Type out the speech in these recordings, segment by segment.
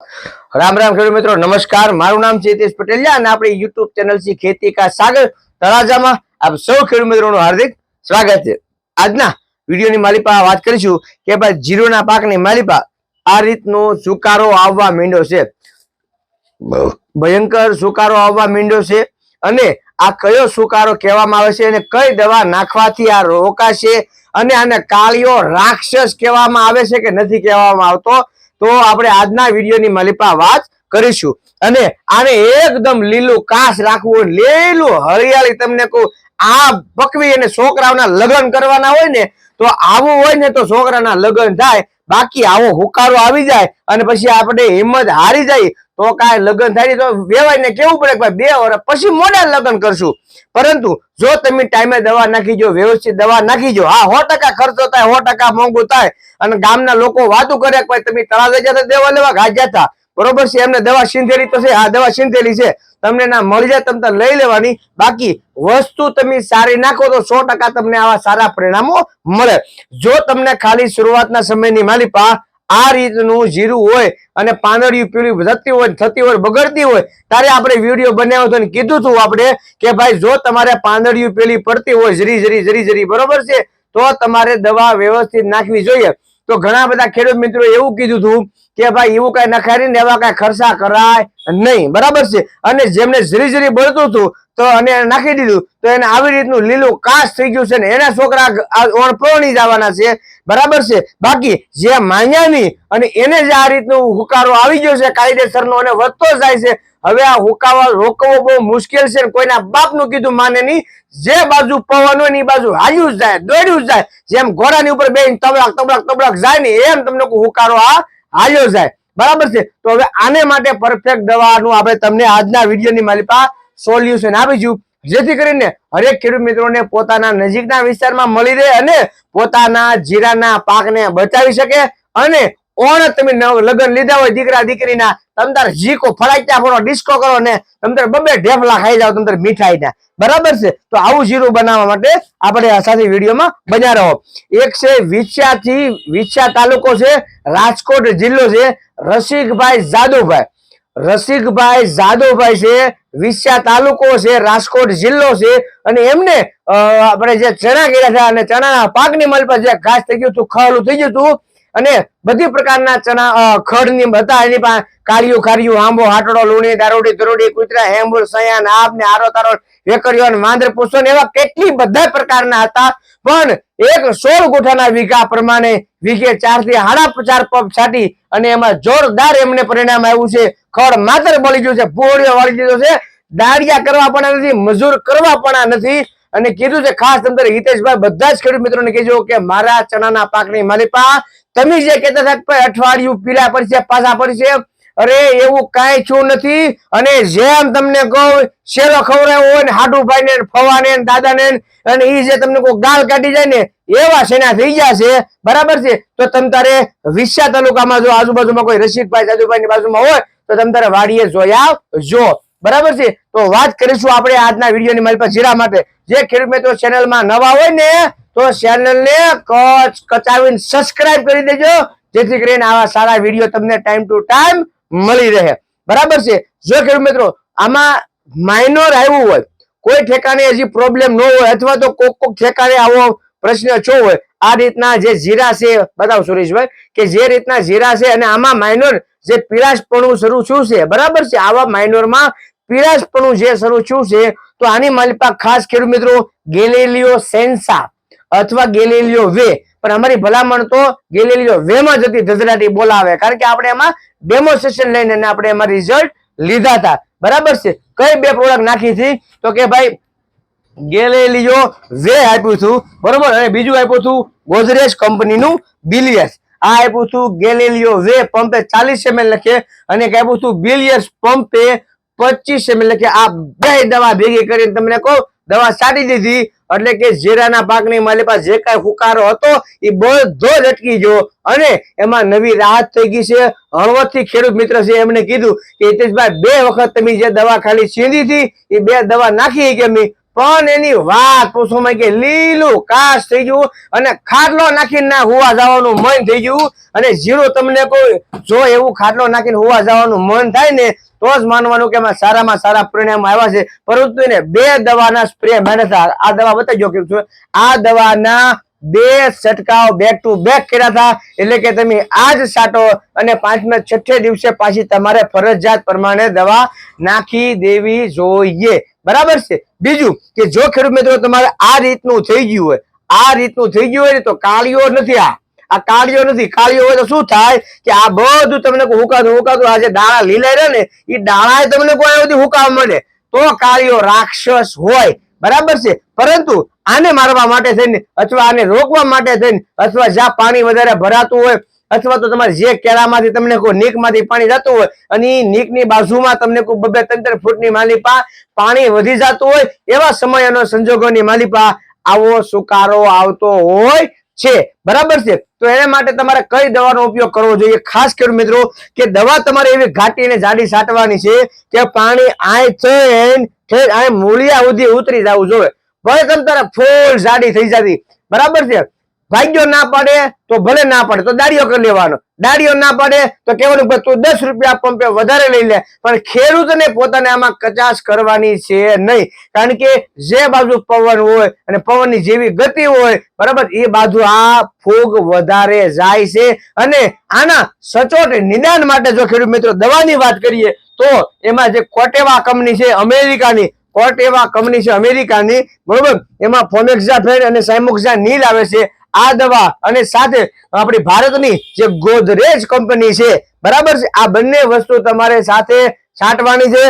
રામ રામ ખેડૂત મિત્રો નમસ્કાર. મારું નામ છે હિતેશ પટેલિયા અને આપણી યુટ્યુબ ચેનલ છે ખેતી કા સાગર તળાજામાં આપ સૌ ખેડૂત મિત્રોનું હાર્દિક સ્વાગત છે. આજના વિડીયોની માલિપા વાત કરીશું કે ભાઈ જીરોના પાકની માલિપા આ રીતનો સુકારો આવવા માંડ્યો છે. ભયંકર સુકારો આવવા માંડ્યો છે અને આ કયો સુકારો કહેવામાં આવે છે અને કઈ દવા નાખવાથી આ રોકાશે અને આને કાળીઓ રાક્ષસ કહેવામાં આવે છે કે નથી કહેવામાં આવતો? તો આપણે આજના વિડીયોની માલિપા વાત કરીશું. અને આને એકદમ લીલું કાશ રાખવું લીલું હરિયાળી તમને કહું, આ પકવી અને છોકરાઓના લગ્ન કરવાના હોય ને, તો આવું હોય ને તો છોકરાના લગ્ન થાય, બાકી આવો હુકારો આવી જાય અને પછી આપણે હિંમત હારી જાય તો કાંઈ લગ્ન થાય તો વેવાય ને કેવું પડે ભાઈ બે વર્ષ પછી મોડા લગ્ન કરશું. પરંતુ જો તમે ટાઈમે દવા નાખી જો વ્યવસ્થિત દવા નાખી જો હા, સો ટકા ખર્ચો થાય, સો ટકા મોંઘું થાય અને ગામના લોકો વાતું કરે ભાઈ તમે તળાવે જતા દેવા લેવા ઘાટ જતા બરોબર છે, એમને દવા સિંધેલી તો છે આ દવા સિંધેલી છે. તમને ના મળી જાય, તમે લઈ લેવાની. બાકી વસ્તુ તમે સારી નાખો તો સો ટકા તમને આવા સારા પરિણામો મળે. જો તમને ખાલી શરૂઆતના સમયની માલિપા આ રીતનું જીરું હોય અને પાંદડિયું પીળી થતી હોય થતી હોય બગડતી હોય ત્યારે આપણે વીડિયો બનાવ્યો હતો કીધું હતું આપણે કે ભાઈ જો તમારે પાંદડિયું પેલી પડતી હોય જરી જરી જરી જરી બરોબર છે? તો તમારે દવા વ્યવસ્થિત નાખવી જોઈએ. તો ઘણા બધા ખેડૂત મિત્રો એવું કીધું હતું કે ભાઈ એવું કઈ નખારી ને એવા કઈ ખર્ચા કરાય નહીં. બરાબર છે? અને જેમને ઝીરી ઝીરી બળતું હતું તો અને નાખી દીધું. તો એને આવી રીતનું લીલું કાશ થઈ ગયું છે ને એના છોકરા ઓણપ્રોણી જવાના છે. બરાબર છે? બાકી જે માયાની અને એને જે આ રીતનું હુકારો આવી ગયો છે, કાયદેસરનો અને વધતો જાય છે હવે આ હુકાવા, રોકવો બહુ મુશ્કેલ છે કોઈના બાપનું કીધું માને નહીં. જે બાજુ પવન હોય ને એ બાજુ હાલ્યું જાય, દોડ્યું જાય. જેમ ઘોડાની ઉપર બે તબડક તબલાક તબલાક જાય ને એમ તમને હુકારો આ હાલ્યો જાય. બરાબર છે? તો હવે આને માટે પરફેક્ટ દવાનું આપણે તમને આજના વિડીયોની માલિપા સોલ્યુશન આપીશું. જેથી કરીને હરેક ખેડૂત મિત્રોને પોતાના નજીકના વિસ્તારમાં મળી રહે અને પોતાના જીરાના પાકને બચાવી શકે અને ઓણ તમે લગ્ન લીધા હોય દીકરા દીકરીના, તમ તાર જીકો ફળાટ્યા ફરો ડિસ્કો કરો ને, તમ તાર બબે ઢેફલા ખાઈ જાવ તમ મીઠાઈ ના. બરાબર છે? તો આવું જીરું બનાવવા માટે આપણે સાથે વિડીયોમાં બન્યા રહો. એક છે વિછ્યાથી વિછ્યા તાલુકો છે, રાજકોટ જિલ્લો છે, રસિકભાઈ જાદવભાઈ રસિકભાઈ જાદવભાઈ છે વિછ્યા તાલુકો છે, રાજકોટ જિલ્લો છે, અને એમને આપણે જે ચણા કર્યા છે અને ચણાના પાકની મલ પર જે ઘાસ થઈ ગયું હતું ખાલું થઈ ગયું હતું અને બધી પ્રકારના ચણા ખડની હતા એની પાસે કાળિયું કાળિયું આંબો, હાટડો, લુણી, દારૂડી દરોડી કુતરા, હેમ્બુર સયાન આપ ને આરો, તારો, વેકરીઓ માંદર પૂછો એવા કેટલી બધા પ્રકારના હતા. પણ એક સોળ ગુઠાના વીઘા પ્રમાણે વીઘે ચારથી હાડા ચાર પગ છાટી અને એમાં જોરદાર એમને પરિણામ આવ્યું છે. ખડ માત્ર બળી ગયું છે પોળિયો વળી દીધો છે. દાળિયા કરવા પણ નથી, મજૂર કરવા પણ નથી. અને કીધું છે, ખાસ તમને હિતેશભાઈ, બધા જ ખેડૂત મિત્રોને કહેજો કે મારા ચણાના પાકની માલિપા તમે જે કહેતા હતા કે અઠવાડિયું પીલા પડશે, પાછા પડશે, અરે એવું કાંઈ છું નથી. અને જેમ તમને કહું શેરો ખવડાવ્યો હોય ને હાડુભાઈ ને ફવાને દાદાને અને એ જે તમને કોઈ ગાલ કાઢી જાય ને, એવા સેના થઈ છે? બરાબર છે? તો તમ તારે વિસા તાલુકામાં જો આજુબાજુમાં કોઈ રસિકભાઈ સાજુભાઈ ની બાજુમાં હોય, તો તમ તારે વાડીએ જોયા જો. બરાબર છે? તો વાત કરીશું આપણે આજના વિડીયોની મારી પાસે જીરા માટે. જે ખેડૂત મિત્રો ચેનલમાં નવા હોય ને તો ચેનલને કચ કચાવીને સબસ્ક્રાઇબ કરી દેજો, જેથી કરીને આવા સારા વીડિયો તમને ટાઈમ ટુ ટાઈમ મળી રહે. બરાબર છે? જો ખેડૂત મિત્રો, આમાં માઇનોર આવ્યું હોય, કોઈ ઠેકાણે હજી પ્રોબ્લેમ ન હોય, અથવા તો કોક કોક ઠેકાણે આવો પ્રશ્ન છો હોય, આ રીતના જે જીરા છે, બતાવો સુરેશભાઈ, કે જે રીતના જીરા છે અને આમાં માઇનોર જે પીળાશપણું શરૂ શું છે? બરાબર છે? આવા માઇનોરમાં પીળાશપણું જે શરૂ શું છે? તો આની માલિપા ખાસ ખેડૂત મિત્રો, ગેલેલિયો સેન્સા. અથવા ગેલેલિયો વે. પણ અમારી ભલામણ તો ગેલેલિયો વે માં જતી ધધરાટી બોલાવે. કારણ કે આપણે એમાં ડેમોન્સ્ટ્રેશન લઈને આપણે એમાં રિઝલ્ટ લીધા હતા. બરાબર છે? કઈ બે પ્રોડક્ટ નાખી હતી? તો કે ભાઈ, ગેલેલિયો વે આપ્યું હતું. બરોબર? અને બીજું આપ્યું હતું ગોદરેજ કંપનીનું બિલિયસ આ આપ્યું હતું ગેલેલિયો વે પંપે ચાલીસ એમએલ લખે અને એક આપ્યું હતું બિલિયસ પંપે પચીસ એમએલ લખે. આ બે દવા ભેગી કરીને તમને કહું દવા છાંટી દીધી. એટલે કે જીરાના પાકની મારી પાસે જે કાંઈ ફુકારો હતો એ બધો જ અટકી ગયો. અને એમાં નવી રાહત થઈ ગઈ છે. હળવદથી ખેડૂત મિત્ર છે, એમણે કીધું કે, હિતેશભાઈ, બે વખત તમે જે દવા ખાલી છીંધી હતી એ બે દવા નાખી કે અમે. પણ એની વાત પૂછવામાં કે, લીલું કાશ થઈ ગયું અને ખાટલો નાખીને ના હોવા જવાનું મન થઈ ગયું. અને જીરો તમને કોઈ જો એવું ખાટલો નાખીને હોવા જવાનું મન થાય ને તો જ માનવાનું કે સારામાં સારા પરિણામ આવ્યા છે. પરંતુ એને બે દવાના સ્પ્રે મહેનત આ દવા બતાવી કે છું. આ દવાના બે છટકાવ બેક ટુ બેક કર્યા હતા. એટલે કે તમે આજ સાટો અને પાંચમે છઠ્ઠે દિવસે પાછી તમારે ફરજિયાત પ્રમાણે દવા નાખી દેવી જોઈએ. બરાબર છે? બીજું કે જો ખેડૂત મિત્રો તમારે આ રીતનું થઈ ગયું હોય, આ રીતનું થઈ ગયું હોય ને તો કાળીઓ નથી આ. આ કાળીઓ નથી. કાળીઓ હોય તો શું થાય કે આ બધું તમને હુકાતું હુકાતું, આ જે દાણા લીલા રહે ને એ દાણા તમને કોઈ બધી હુકાવા મળે તો કાળીઓ રાક્ષસ હોય. બરાબર છે? પરંતુ આને મારવા માટે થઈને અથવા આને રોકવા માટે થઈને અથવા જ્યાં પાણી વધારે ભરાતું હોય અથવા તો તમારે જે કેળામાંથી તમને કોઈ નીકમાંથી પાણી જતું હોય અને એ નીકની બાજુમાં તમને કોઈ બબે ત્રણ ફૂટની માલિપા પાણી વધી જતું હોય, એવા સમયનો સંજોગોની માલિપા આવો સુકારો આવતો હોય છે. બરાબર છે? તો એના માટે તમારે કઈ દવાનો ઉપયોગ કરવો જોઈએ? ખાસ કરી મિત્રો, કે દવા તમારે એવી ઘાટી અને જાડી છાંટવાની છે કે પાણી આય થઈને ઠેર આય મૂળિયા સુધી ઉતરી જવું જોઈએ. ભલે તમ તારે ફૂલ જાડી થઈ જતી. બરાબર છે? ભાગ્યો ના પડે તો ભલે ના પડે, તો દાડીઓ કરી લેવાનો. દાડીઓ ના પડે તો કેવાનું તું દસ રૂપિયા પંપે વધારે લઈ લે. પણ ખેડૂતને પોતાને આમાં કચાશ કરવાની છે નહીં. કારણ કે જે બાજુ પવન હોય અને પવનની જેવી ગતિ હોય, બરાબર, એ બાજુ આ ફૂગ વધારે જાય છે. અને આના સચોટ નિદાન માટે જો ખેડૂત મિત્રો દવાની વાત કરીએ, તો એમાં જે કોટેવા કંપની છે અમેરિકાની, કોટેવા કંપની છે અમેરિકાની, બરોબર, એમાં ફોમેક્ઝાફેન અને સાયમોક્ઝા નીલ આવે છે. આ દવા અને સાથે આપણી ભારતની જે ગોદરેજ કંપની છે, બરાબર છે? આ બંને વસ્તુ તમારે સાથે છાંટવાની છે.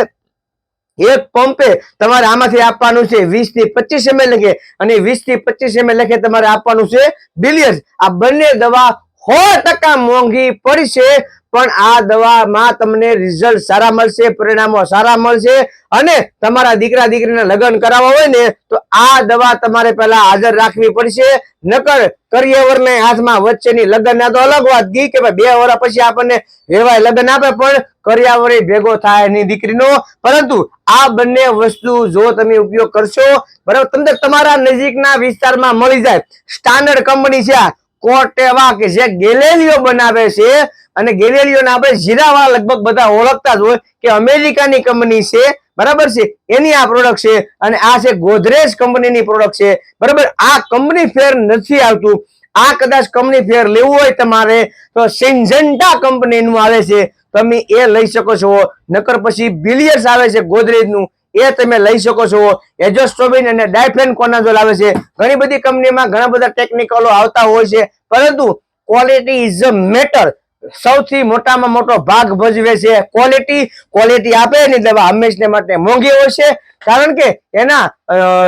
એક પંપે તમારે આમાંથી આપવાનું છે વીસથી પચીસ એમએલ લખે અને વીસથી પચીસ એમએલ લખે તમારે આપવાનું છે બિલિયન્સ આ બંને દવા સો ટકા મોંઘી પડશે પણ આ દવામાં તમને રિઝલ્ટ સારા મળશે, પરિણામો સારા મળશે અને તમારા દીકરા, દીકરીને લગ્ન કરાવવા હોય ને તો આ દવા તમારે પહેલા હાજર રાખવી પડશે. નકર કરિયવરને હાથમાં વચ્ચેની લગ્ન તો અલગ વાત ગઈ કે ભાઈ બે વર્ષ પછી આપણને વેવાય લગ્ન આપે, પણ કરિયાવરે ભેગો થાય એની દીકરીનો. પરંતુ આ બંને વસ્તુ જો તમે ઉપયોગ કરશો, બરાબર, તમને તમારા નજીકના વિસ્તારમાં મળી જાય. સ્ટાન્ડર્ડ કંપની છે આ કોટેવા કે જે ગેલેરીઓ બનાવે છે અને ગેલેરીઓને આપણે જીરાવાળા લગભગ બધા ઓળખતા જ હોય કે અમેરિકાની કંપની છે, બરાબર છે? એની આ પ્રોડક્ટ છે અને આ છે ગોદરેજ કંપનીની પ્રોડક્ટ છે, બરાબર? આ કંપની ફેર નથી આવતું. આ કદાચ કંપની ફેર લેવું હોય તમારે, તો સિન્જન્ટા કંપનીનું આવે છે. તમે એ લઈ શકો છો. નકર પછી બિલિયર્સ આવે છે ગોદરેજનું. એ તમે લઈ શકો છો. એજોસ્ટ્રોબિન અને ડાયફેન કોનાઝોલ આવે છે. ઘણી બધી કંપનીમાં ઘણા બધા ટેકનિકલો આવતા હોય છે. પરંતુ ક્વોલિટી ઇઝ અ મેટર સૌથી મોટામાં મોટો ભાગ ભજવે છે ક્વોલિટી ક્વોલિટી આપે એની દવા હંમેશને માટે મોંઘી હોય છે. કારણ કે એના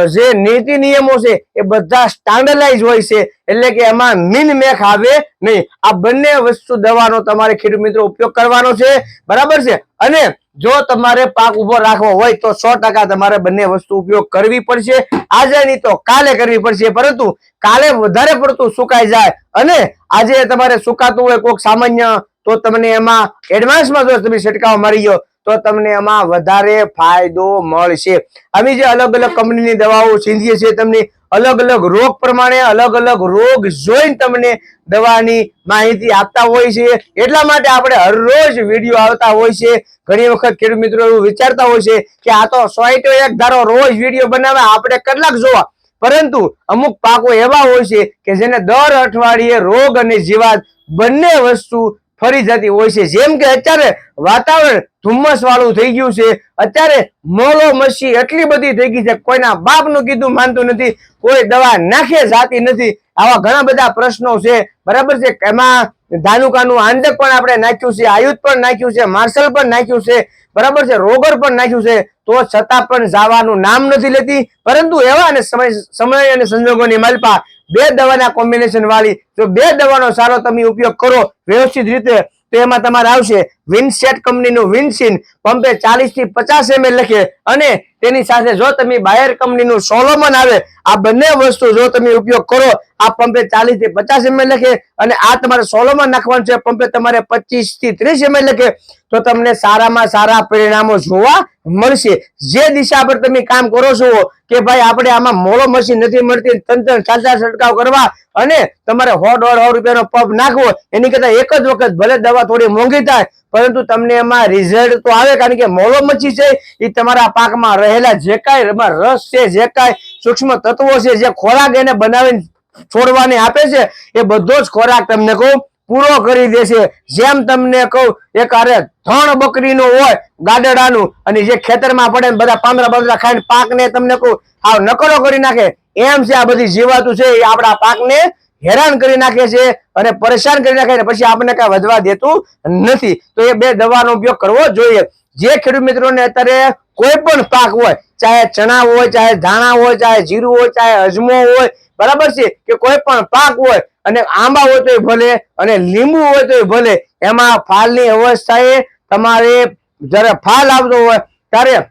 જે નીતિ નિયમો છે એ બધા સ્ટાન્ડર્ડાઇઝ હોય છે. એટલે કે એમાં મીન મેખ આવે નહીં. આ બંને વસ્તુ દવાનો તમારે ખેડૂત મિત્રો ઉપયોગ કરવાનો છે. બરાબર છે? અને જો તમારે પાક ઊભો રાખવો હોય તો સો ટકા તમારે બંને વસ્તુ ઉપયોગ કરવી પડશે. આજે નહીં તો કાલે કરવી પડશે, પરંતુ કાલે વધારે પડતું સુકાઈ જાય અને આજે તમારે સુકાતું હોય કોઈક સામાન્ય, તો તમને એમાં એડવાન્સમાં જો તમે છંટકાવ મારી ગયો તો તમને એમાં વધારે ફાયદો મળશે. આવી જે અલગ અલગ કંપનીની દવાઓ ચીંધીએ છીએ, તમને અલગ અલગ રોગ પ્રમાણે, અલગ અલગ રોગ જોઈને તમને દવાની માહિતી આપતા હોય છે. એટલા માટે આપણે હરરોજ વીડિયો આવતા હોય છે. ઘણી વખત ખેડૂત મિત્રો એવું વિચારતા હોય છે કે આ તો સો એક ધારો રોજ વીડિયો બનાવે, આપણે કેટલાક જોવા. પરંતુ અમુક પાકો એવા હોય છે કે જેને દર અઠવાડિયે રોગ અને જીવાત બંને વસ્તુ ફરી જતી હોય છે. જેમ કે અત્યારે વાતાવરણ ધુમ્મસ વાળું થઈ ગયું છે. અત્યારે મોલો મસી એટલી બધી થઈ ગઈ છે કોઈના બાપનું કીધું માનતું નથી, કોઈ દવા નાખે જાતી નથી. આવા ઘણા બધા પ્રશ્નો છે. બરાબર છે? એમાં ધાનુકાનું આંદક પણ આપણે નાખ્યું છે, આયુધ પણ નાખ્યું છે, માર્શલ પણ નાખ્યું છે. બરાબર છે? રોગર પણ નાખ્યું છે. તો છતાં પણ જવાનું નામ નથી લેતી. પરંતુ એવા અને સમય અને સંજોગોની માલપા બે દવાના કોમ્બિનેશન વાળી, જો બે દવાનો સારો તમે ઉપયોગ કરો વ્યવસ્થિત રીતે, તો એમાં તમારે આવશે. વિનસેટ કંપનીનું વિનસીન પંપે ચાલીસથી પચાસ એમએલ લખે અને તેની સાથે જો તમે બાયર કંપનીનું સોલોમન આવે, આ બંને વસ્તુ જો તમે ઉપયોગ કરો, આ પંપે ચાલીસથી પચાસ એમએલ લખે અને આ તમારે સોલોમન નાખવાનું છે પંપે તમારે પચીસથી ત્રીસ એમએલ લખે, તો તમને સારામાં સારા પરિણામો જોવા મળશે. જે દિશા પર તમે કામ કરો છો કે ભાઈ આપણે આમાં મોડો મશીન નથી મળતી તંત્ર ચાર છંટકાવ કરવા અને તમારે સો દોઢ સો રૂપિયાનો પંપ નાખવો, એની કરતા એક જ વખત ભલે દવા થોડી મોંઘી થાય પરંતુ તમને એમાં રિઝલ્ટ તો આવે કારણ કે મોળો મચી છે એ તમારા પાકમાં રહેલા જે કાંઈ રસ છે, જે કાંઈ સૂક્ષ્મ તત્વો છે, જે ખોરાક એને બનાવીને છોડવાને આપે છે, એ બધો જ ખોરાક તમને કહું, પૂરો કરી દેશે. જેમ તમને કહું, એક અરે ધણ બકરીનું હોય ગાડડાનું અને જે ખેતરમાં પડે બધા પાંદરા પાંદરા ખાઈને પાકને તમને કહું આવ નકરો કરી નાખે. એમ છે આ બધી જીવાતું છે, એ આપણા પાકને હેરાન કરી નાખે છે અને પરેશાન કરી નાખે છે. પછી આપણને કઈ વધવા દેતું નથી. તો એ બે દવાનો ઉપયોગ કરવો જોઈએ. જે ખેડૂત મિત્રોને અત્યારે કોઈ પણ પાક હોય, ચાહે ચણા હોય, ચાહે ધાણા હોય, ચાહે જીરું હોય, ચાહે અજમો હોય, બરાબર છે? કે કોઈ પણ પાક હોય અને આંબા હોય તોય ભલે અને લીંબુ હોય તોય ભલે, એમાં ફાલની અવસ્થાએ તમારે જ્યારે ફાલ આવતો હોય, ત્યારે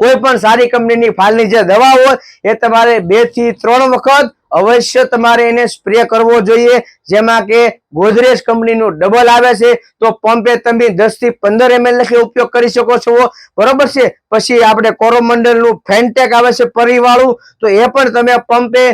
કોઈ પણ સારી કંપનીની ફાલની જે દવા હોય, એ તમારે બેથી ત્રણ વખત અવશ્ય તમારે એને સ્પ્રે કરવો જોઈએ. જેમાં કે ગોદરેજ કંપનીનું ડબલ આવે છે, તો પંપે તમે દસથી પંદર એમએલ લખી ઉપયોગ કરી શકો છો. બરોબર છે? પછી આપણે કોરોમંડલનું ફેન્ટેક આવે છે પરિવાળું, તો એ પણ તમે પંપે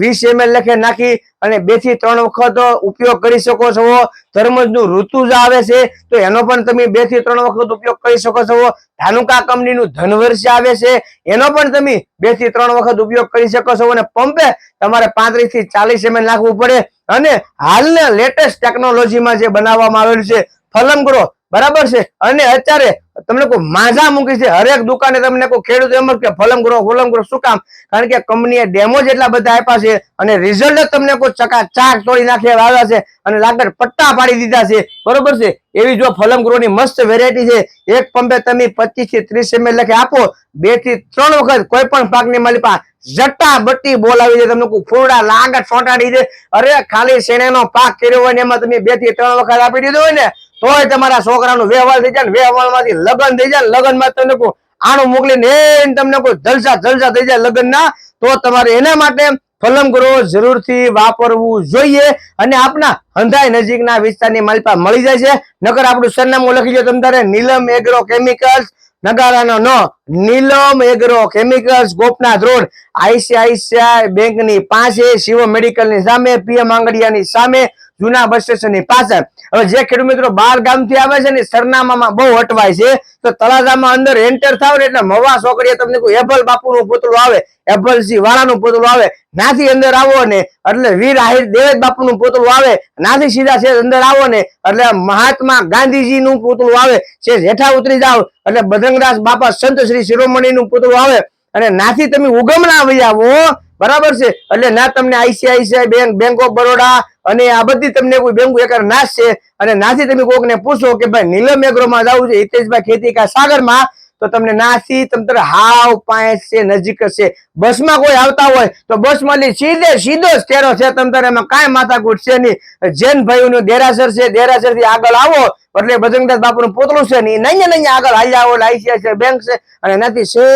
વીસ એમએલ લખે નાખી અને બેથી ત્રણ વખત ઉપયોગ કરી શકો છો. ધર્મજનું ઋતુજ આવે છે, તો એનો પણ તમે બેથી ત્રણ વખત ઉપયોગ કરી શકો છો. ધાનુકા કંપનીનું ધનવર્ષ આવે છે, એનો પણ તમે બેથી ત્રણ વખત ઉપયોગ કરી શકો છો. અને પંપે તમારે પાંત્રીસથી ચાલીસ એમએલ નાખવું પડે. અને હાલના લેટેસ્ટ ટેકનોલોજીમાં જે બનાવવામાં આવેલું છે ફલમગ્રો બરાબર છે? અને અત્યારે તમને કોઈ માઝા મૂકી છે? હરેક દુકાને તમને કોઈ ખેડૂત એમ કે ફલમગ્રો ફલમગ્રો શું કામ? કારણ કે કંપનીએ ડેમો જેટલા બધા આપ્યા છે અને રિઝલ્ટ જ તમને કોઈ ચકા ચાક તોડી નાખ્યા આવ્યા છે અને લાગડ પટ્ટા પાડી દીધા છે. બરોબર છે? એવી જો ફલમગ્રોની મસ્ત વેરાયટી છે. એક પંપે તમે પચીસથી ત્રીસ એમએલ લખી આપો. બેથી ત્રણ વખત કોઈ પણ પાકની માલિપા જટ્ટા બટ્ટી બોલાવી દે. તમને ફૂરડા લાગટ સોટાડી દે. અરે ખાલી શેણાનો પાક કર્યો હોય ને એમાં તમે બેથી ત્રણ વખત આપી દીધો હોય ને તોય તમારા છોકરાનું વ્યવહાર થઈ જાય ને વ્યવહારમાંથી લગ્ન થઈ જાય લગ્નમાં તમને કોઈ આણું મોકલીને તમને કોઈ જલસા જલસા થઈ જાય લગ્નના, તો તમારે એના માટે ફલમ ગ્રો જરૂરથી વાપરવું જોઈએ અને આપના હંધાઈ નજીકના વિસ્તારની માલપા મળી જાય છે. નગર આપણું સરનામું લખી દો તમે તારે, નીલમ એગ્રો કેમિકલ્સ, નગારાનો નો, Neelam agro chemicals, Gopnath road, ICICI બેંકની પાસે, શિવ મેડિકલની સામે, પીએમ આંગડિયાની સામે, જૂના બસ સ્ટેશનની પાછળ હવે જે ખેડૂત મિત્રો બાર ગામથી આવે છે ને સરનામામાં બહુ અટવાય છે, તો તળાજામાં અંદર એન્ટર થાવ એટલે મવા છોકરીએ તમને કોઈ એભલ બાપુનું પુતળું આવે એભલ સિંહ વાળાનું પુતળું આવે, નાથી અંદર આવો ને એટલે વીર આહિર દેવેજ બાપુનું પુતળું આવે, નાથી સીધા છે અંદર આવો ને એટલે મહાત્મા ગાંધીજી નું પુતળું આવે છે જેઠા ઉતરી જાઓ એટલે બજરંગદાસ બાપા સંત શ્રી શિરોમણી નું પુતળું આવે, અને નાથી તમે ઉગમના આવી આવો બરાબર છે? એટલે ના તમને ICICI bank bank of Baroda અને આ બધી તમને કોઈ બેંક એક નાશ છે? અને નાથી તમે કોકને પૂછો કે ભાઈ નીલમ એગ્રોમાં જવું છે, હિતેશભાઈ ખેતી કા સાગરમાં તો તમને નાસી તમને હાવ પાંચ છે, નજીક છે. બસમાં કોઈ આવતા હોય તો બસમાં સીધે, સીધો જ તેરો છે તમ તારે. એમાં કાંઈ માથાકૂટ છે નહીં. જૈન ભાઈઓનું દેરાસર છે દેરાસરથી આગળ આવો. એટલે બજરંગદાસ બાપુનું પોતળું છે નહીં. નહીં નહીં આગળ હાલ્યા આવો આઈસીઆઈસીઆઈ બેંક છે. અને નથી છે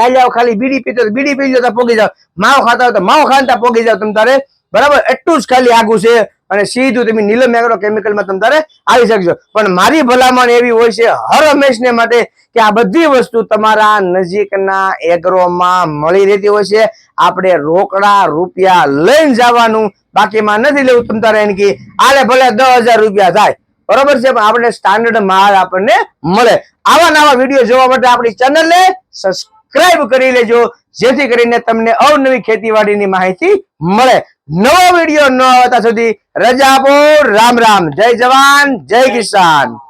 હાલ્યા ખાલી બીડી પીતો બીડી પી લો પોગી જાવ માવો ખાતા હોય તો માવો ખાતા પોગી જાવ તમ તારે. બરાબર? એટલું જ ખાલી આગું છે. અને સીધું તમે નીલમ એગ્રો કેમિકલમાં તમે તારે આવી શકશો. પણ મારી ભલામણ એવી હોય છે હર હંમેશને માટે કે આ બધી વસ્તુ તમારા નજીકના એગ્રોમાં મળી રહેતી હોય છે. આપણે રોકડા રૂપિયા લઈને જવાનું બાકીમાં નથી લેવું તમ તારે એની આલે ભલે દસ રૂપિયા થાય. બરોબર છે, પણ આપણે સ્ટાન્ડર્ડ માલ આપણને મળે. આવા નવા વીડિયો જોવા માટે આપણી ચેનલને સબસ્ક્રાઇબ કરી લેજો, જેથી કરીને તમને અવનવી ખેતીવાડીની માહિતી મળે. નવો વીડિયો ન આવતા સુધી રજા આપો. રામ રામ. જય જવાન. જય કિસાન.